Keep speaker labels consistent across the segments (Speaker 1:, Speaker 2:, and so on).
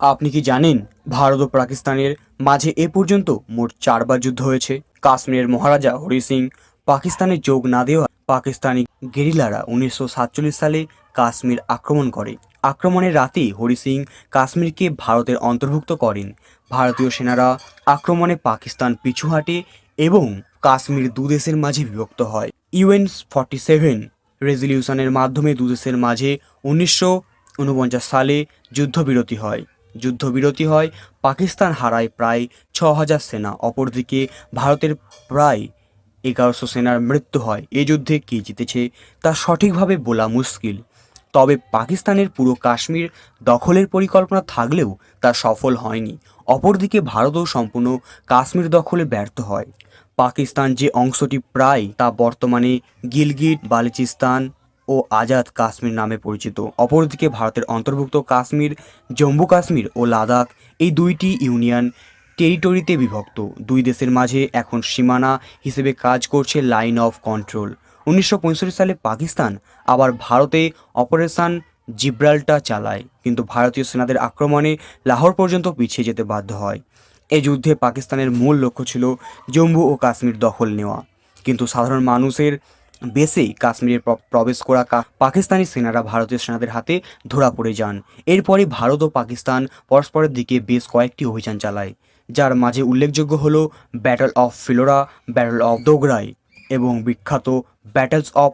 Speaker 1: আপনি কি জানেন ভারত ও পাকিস্তানের মাঝে এ পর্যন্ত মোট চারবার যুদ্ধ হয়েছে? কাশ্মীরের মহারাজা হরি সিং পাকিস্তানে যোগ না দেওয়া পাকিস্তানি গেরিলারা উনিশশো সাতচল্লিশ সালে কাশ্মীর আক্রমণ করে। আক্রমণের রাতেই হরি সিং কাশ্মীরকে ভারতের অন্তর্ভুক্ত করেন। ভারতীয় সেনারা আক্রমণে পাকিস্তান পিছু হাটে এবং কাশ্মীর দু দেশের মাঝে বিভক্ত হয়। ইউএন ফর্টি সেভেন রেজলিউশনের মাধ্যমে দু দেশের মাঝে উনিশশো উনপঞ্চাশ সালে যুদ্ধবিরতি হয়। যুদ্ধবিরতি হয়, পাকিস্তান হারায় প্রায় ছ হাজার সেনা, অপরদিকে ভারতের প্রায় এগারোশো সেনার মৃত্যু হয়। এ যুদ্ধে কে জিতেছে তা সঠিকভাবে বলা মুশকিল। তবে পাকিস্তানের পুরো কাশ্মীর দখলের পরিকল্পনা থাকলেও তা সফল হয়নি। অপরদিকে ভারতও সম্পূর্ণ কাশ্মীর দখলে ব্যর্থ হয়। পাকিস্তান যে অংশটি প্রায় তা বর্তমানে গিলগিট, বালুচিস্তান ও আজাদ কাশ্মীর নামে পরিচিত। অপরদিকে ভারতের অন্তর্ভুক্ত কাশ্মীর, জম্মু কাশ্মীর ও লাদাখ এই দুইটি ইউনিয়ন টেরিটরিতে বিভক্ত। দুই দেশের মাঝে এখন সীমানা হিসেবে কাজ করছে লাইন অফ কন্ট্রোল উনিশশো পঁয়ষট্টি সালে পাকিস্তান আবার ভারতে অপারেশন জিব্রাল্টা চালায়, কিন্তু ভারতীয় সেনাদের আক্রমণে লাহোর পর্যন্ত পিছিয়ে যেতে বাধ্য হয়। এই যুদ্ধে পাকিস্তানের মূল লক্ষ্য ছিল জম্মু ও কাশ্মীর দখল নেওয়া। কিন্তু সাধারণ মানুষের বেসেই কাশ্মীরে প্রবেশ করা পাকিস্তানি সেনারা ভারতীয় সেনাদের হাতে ধরা পড়ে যান। এরপরে ভারত ও পাকিস্তান পরস্পরের দিকে বেশ কয়েকটি অভিযান চালায়, যার মাঝে উল্লেখযোগ্য হল battle of Phillora, battle of Dograi এবং বিখ্যাত ব্যাটলস অফ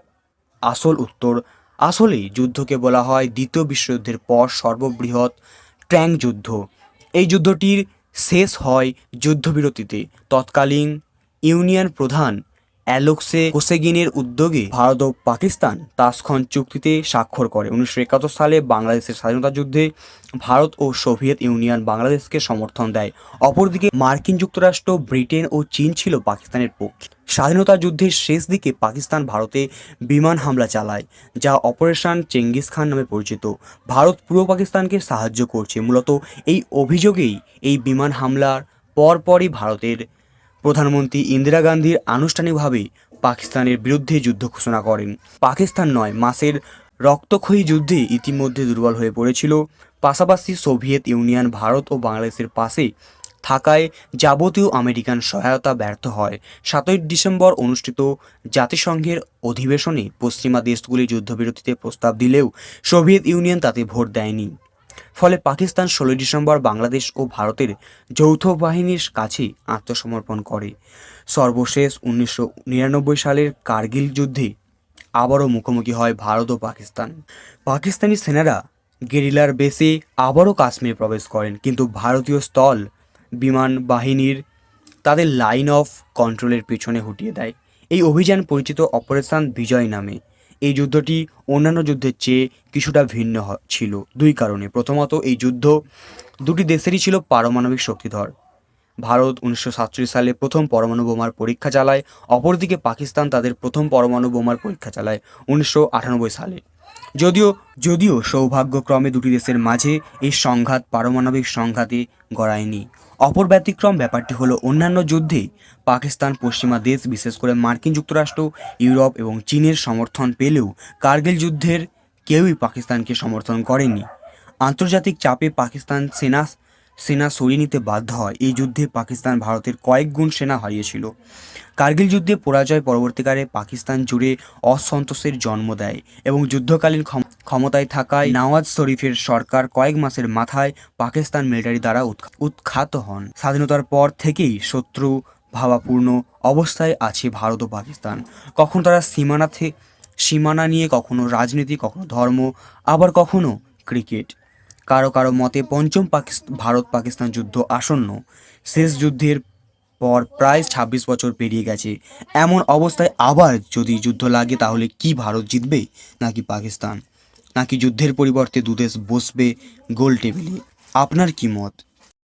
Speaker 1: আসল উত্তর। আসলেই যুদ্ধকে বলা হয় দ্বিতীয় বিশ্বযুদ্ধের পর সর্ববৃহৎ ট্যাঙ্ক যুদ্ধ। এই যুদ্ধটির শেষ হয় যুদ্ধবিরতিতে। তৎকালীন ইউনিয়ন প্রধান অ্যালোক্সে কোসেগিনের উদ্যোগে ভারত ও পাকিস্তান তাসখন চুক্তিতে স্বাক্ষর করে। উনিশশো একাত্তর সালে বাংলাদেশের স্বাধীনতা যুদ্ধে ভারত ও সোভিয়েত ইউনিয়ন বাংলাদেশকে সমর্থন দেয়। অপরদিকে মার্কিন যুক্তরাষ্ট্র, ব্রিটেন ও চীন ছিল পাকিস্তানের পক্ষে। স্বাধীনতা যুদ্ধের শেষ দিকে পাকিস্তান ভারতে বিমান হামলা চালায়, যা অপারেশন চেঙ্গিস খান নামে পরিচিত। ভারত পূর্ব পাকিস্তানকে সাহায্য করছে। মূলত এই অভিযোগেই এই বিমান হামলার পরপরই ভারতের প্রধানমন্ত্রী ইন্দিরা গান্ধীর আনুষ্ঠানিকভাবে পাকিস্তানের বিরুদ্ধে যুদ্ধ ঘোষণা করেন। পাকিস্তান নয় মাসের রক্তক্ষয়ী যুদ্ধে ইতিমধ্যে দুর্বল হয়ে পড়েছিল। পাশাপাশি সোভিয়েত ইউনিয়ন, ভারত ও বাংলাদেশের পাশে থাকায় যাবতীয় আমেরিকান সহায়তা ব্যর্থ হয়। সাতই ডিসেম্বর অনুষ্ঠিত জাতিসংঘের অধিবেশনে পশ্চিমা দেশগুলি যুদ্ধবিরতিতে প্রস্তাব দিলেও সোভিয়েত ইউনিয়ন তাতে ভোট দেয়নি। ফলে পাকিস্তান ষোলোই ডিসেম্বর বাংলাদেশ ও ভারতের যৌথ বাহিনীর কাছে আত্মসমর্পণ করে। সর্বশেষ উনিশশো নিরানব্বই সালের কার্গিল যুদ্ধে আবারও মুখোমুখি হয় ভারত ও পাকিস্তান। পাকিস্তানি সেনারা গেরিলার বেসে আবারও কাশ্মীরে প্রবেশ করেন, কিন্তু ভারতীয় স্থল বিমান বাহিনীর তাদের লাইন অফ কন্ট্রোলের পিছনে হটিয়ে দেয়। এই অভিযান পরিচিত অপারেশন বিজয় নামে। এই যুদ্ধটি অন্যান্য যুদ্ধের চেয়ে কিছুটা ভিন্ন ছিল। দুই কারণে। প্রথমত, এই যুদ্ধ দুটি দেশেরই ছিল পারমাণবিক শক্তিধর। ভারত উনিশশো সাতচল্লিশ সালে প্রথম পরমাণু বোমার পরীক্ষা চালায়, অপরদিকে পাকিস্তান তাদের প্রথম পরমাণু বোমার পরীক্ষা চালায় উনিশশো আটানব্বই সালে। যদিও যদিও সৌভাগ্যক্রমে দুটি দেশের মাঝে এই সংঘাত পারমাণবিক সংঘাতে গড়ায়নি। অপর ব্যতিক্রম ব্যাপারটি হলো অন্যান্য যুদ্ধে পাকিস্তান, পশ্চিমা দেশ, বিশেষ করে মার্কিন যুক্তরাষ্ট্র, ইউরোপ এবং চীনের সমর্থন পেলেও কার্গিল যুদ্ধের কেউই পাকিস্তানকে সমর্থন করেনি। আন্তর্জাতিক চাপে পাকিস্তান সেনা সেনা সরিয়ে নিতে বাধ্য হয়। এই যুদ্ধে পাকিস্তান ভারতের কয়েক গুণ সেনা হারিয়েছিল। কার্গিল যুদ্ধে পরাজয় পরবর্তীকালে পাকিস্তান জুড়ে অসন্তোষের জন্ম দেয় এবং যুদ্ধকালীন ক্ষম- ক্ষমতায় থাকায় নওয়াজ শরীফের সরকার কয়েক মাসের মাথায় পাকিস্তান মিলিটারি দ্বারা উৎখা- উৎখাত হন। স্বাধীনতার পর থেকেই শত্রু ভাবাপূর্ণ অবস্থায় আছে ভারত ও পাকিস্তান। কখন তারা সীমানা সীমানা নিয়ে কখনো রাজনীতি, কখনো ধর্ম, আবার কখনো ক্রিকেট। কারও কারও মতে পঞ্চম পাকিস্তান ভারত পাকিস্তান যুদ্ধ আসন্ন। শেষ যুদ্ধের পর প্রায় ছাব্বিশ বছর পেরিয়ে গেছে। এমন অবস্থায় আবার যদি যুদ্ধ লাগে, তাহলে কি ভারত জিতবে নাকি পাকিস্তান? নাকি যুদ্ধের পরিবর্তে দুদেশ বসবে গোল টেবিলে? আপনার কি মত?